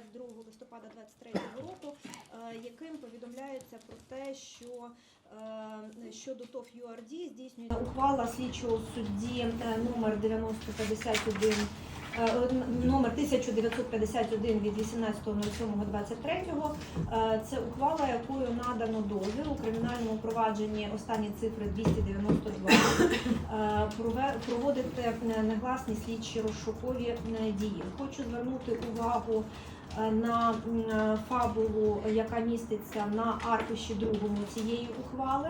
22 листопада 2023 року, е, яким повідомляється про те, що е, щодо ТОВ URD здійснюється ухвала слідчого судді е, номер 9051 е, номер 1951 від 18.07.23. Е, Це ухвала, якою надано дозвіл у кримінальному провадженні останні цифри 292 е, прове- проводити негласні слідчі розшукові дії. Хочу звернути увагу на е, фабулу, яка міститься на аркуші другому цієї ухвали.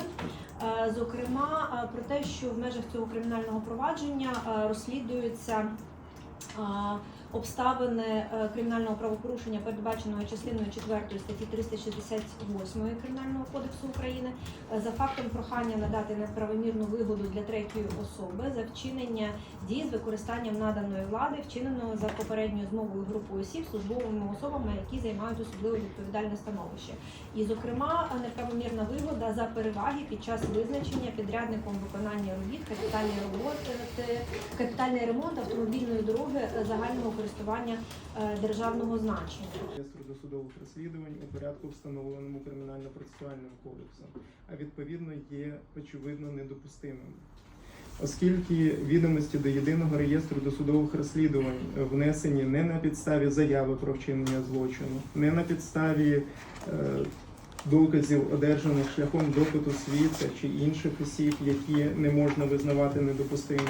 Е, Зокрема, е, про те, що в межах цього кримінального провадження е, розслідуються е, обставини е, кримінального правопорушення, передбаченого частиною 4 статті 368 Кримінального кодексу України, е, за фактом прохання надати неправомірну вигоду для третьої особи за вчинення дій з використанням наданої влади, вчиненого за попередньою змовою групою осіб службовими особами, які займають особливо відповідальне становище. І, зокрема, е, неправомірна вигода за переваги під час визначення підрядником виконання робіт, капітальні роботи, капітальний ремонт автомобільної дороги е, загального користування е, державного значення. реєстру досудових розслідувань у порядку, встановленому кримінально-процесуальним кодексом, а відповідно є очевидно недопустимим. Оскільки відомості до єдиного реєстру досудових розслідувань внесені не на підставі заяви про вчинення злочину, не на підставі е, доказів, одержаних шляхом допиту свідка чи інших осіб, які не можна визнавати недопустимими,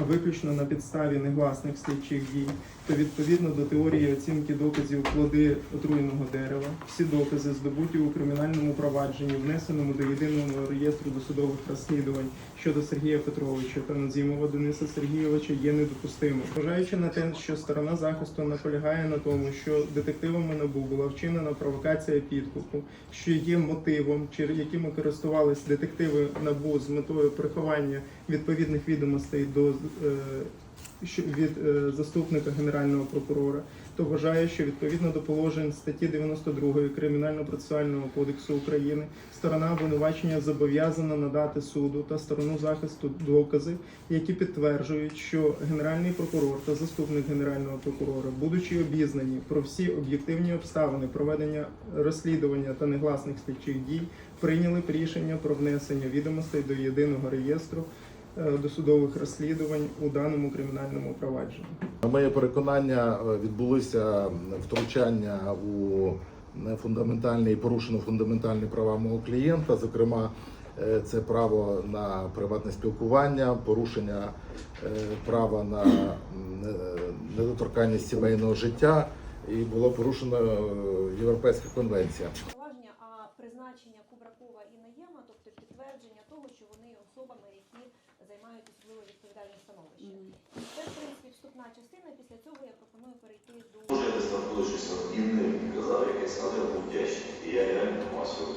виключно на підставі негласних слідчих дій, то відповідно до теорії оцінки доказів плоди отруєного дерева, всі докази, здобуті у кримінальному провадженні, внесеному до єдиного реєстру досудових розслідувань щодо Сергія Петровича та Надзімова Дениса Сергійовича є недопустимим. Зважаючи на те, що сторона захисту наполягає на тому, що детективами НАБУ була вчинена провокація підкупу, що є мотивом, чи якими користувались детективи НАБУ з метою приховання відповідних відомостей до від е, заступника генерального прокурора, то вважає, що відповідно до положень статті 92 Кримінально-процесуального кодексу України сторона обвинувачення зобов'язана надати суду та сторону захисту докази, які підтверджують, що генеральний прокурор та заступник генерального прокурора, будучи обізнані про всі об'єктивні обставини проведення розслідування та негласних слідчих дій, прийняли б рішення про внесення відомостей до єдиного реєстру е, досудових розслідувань у даному кримінальному провадженні. На моє переконання, е, відбулися втручання у фундаментальні і порушено фундаментальні права мого клієнта. Зокрема, е, це право на приватне спілкування, порушення е, права на е, недоторканність сімейного життя, і було порушено е, Європейська конвенція. Призначення Кубракова і Наєма, тобто підтвердження того, що вони є особами, які займають особливо відповідальне становище. І це, в принципі, вступна частина. Після цього я пропоную перейти до Може, знаходжуся над Інною, казав якесь, але я був вдячний. І я реально масово.